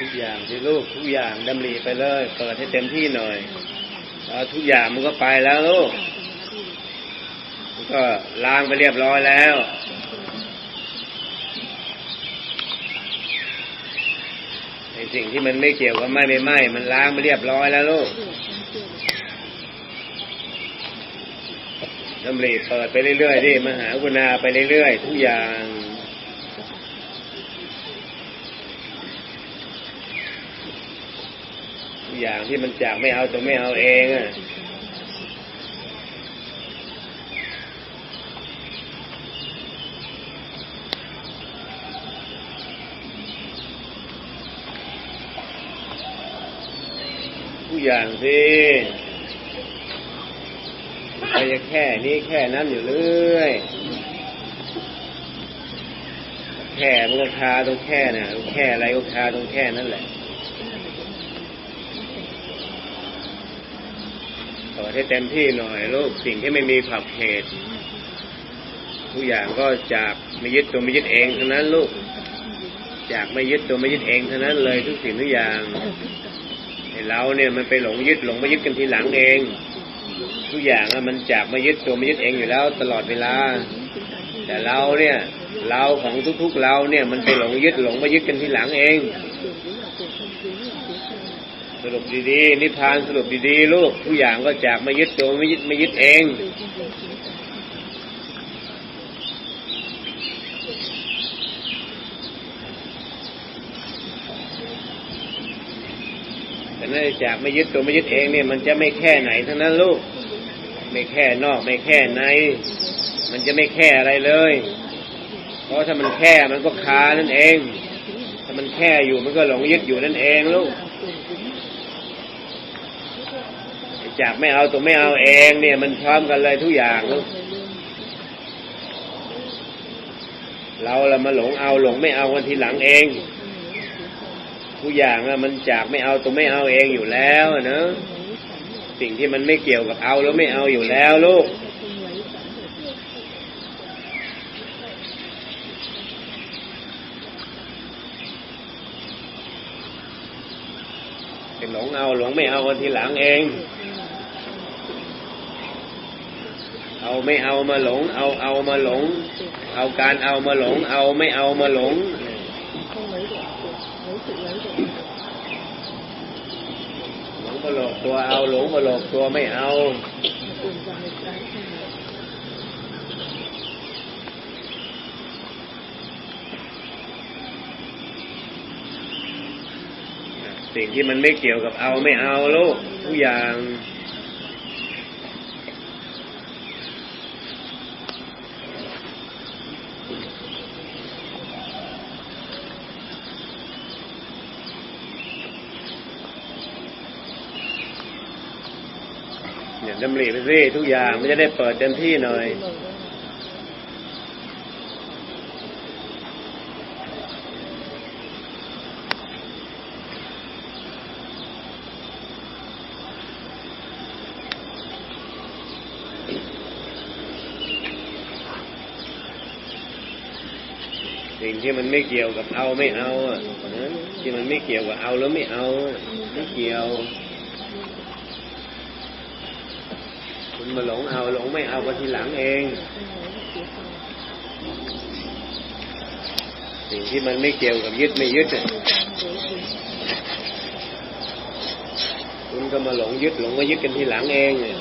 ทุกอย่างที่ลูกทุกอย่างดำริไปเลย เปิดให้เต็มที่หน่อยแล้วทุกอย่างมันก็ไปแล้วลูกมันก็ล้างไปเรียบร้อยแล้วไอสิ่งที่มันไม่เกี่ยวกับไม่ไม่ไหม้มันล้างไปเรียบร้อยแล้วลูกดำริเปิดไปเรื่อยๆดิมหากุณาไปเรื่อยๆทุกอย่าง ทุก อย่างที่มันจากไม่เอาตัวไม่เอาเองอะทุกอย่างสิใครจะแค่นี้แค่นั้นอยู่เรื่อยแค่มันก็คาตรงแค่น่ะแค่อะไรก็คาตรงแค่นั่นแหละ ปิดให้เต็มที่หน่อยลูกสิ่งที่ไม่มีขอบเขตทุกอย่างก็จากไม่ยึดตัวไม่ยึดเองทั้งนั้นลูกจากไม่ยึดตัวไม่ยึดเองทั้งนั้นเลยทุกสิ่งทุกอย่างไอเราเนี่ยมันไปหลงยึดหลงไมายึดกันทีหลังเอง ทุกอย่างอะมันจากไมายึดตัวไมายึดเองอยู่แล้ว ตลอดเวลา แต่เราเนี่ย เราของทุกๆเราเนี่ยมันไปหลงยึดหลงไมายึดกันทีหลังเอง สรุปดีๆนิพพานสรุปดีๆลูกทุกอย่างก็จากมายึดตัวไม่ยึดไม่ยึดเองแต่นั่นจากไม่ยึดตัวไม่ยึดเองเนี่ยมันจะไม่แค่ไหนทั้งนั้นลูก ไม่แค่นอกไม่แค่ใน มันจะไม่แค่อะไรเลย เพราะถ้ามันแค่มันก็คานั่นเอง ถ้ามันแค่อยู่มันก็หลงยึดอยู่นั่นเองลูก จากไม่เอาตัวไม่เอาเองเนี่ย มันพร้อมกันเลยทุกอย่างลูกเราเรามาหลงเอาหลงไม่เอากันทีหลังเองทุกอย่างอะมันจากไม่เอาตัวไม่เอาเองอยู่แล้วเนะสิ่งที่มันไม่เกี่ยวกับเอาแล้วไม่เอาอยู่แล้วลูกหลงเอาหลงไม่เอากันทีหลังเอง เอาไม่เอามาหลง เอาเอามาหลง เอาการเอามาหลง เอาไม่เอามาหลงหลงมาหลอกตัวเอาหลงมาหลอกตัวไม่เอาสิ่งที่มันไม่เกี่ยวกับเอาไม่เอาลูกทุกอย่าง เนี่ยดำริไปสิทุกอย่างมันจะได้เปิดเต็มที่หน่อยสิ่งที่มันไม่เกี่ยวกับเอาไม่เอาอะที่มันไม่เกี่ยวกับเอาแล้วไม่เอาไม่เกี่ยว คุณมาหลงเอาหลงไม่เอาก็ทีหลังเอง สิ่งที่มันไม่เกี่ยวกับยึดไม่ยึดคุณก็มาหลงยึดหลงมายึดกันทีหลังเองอะ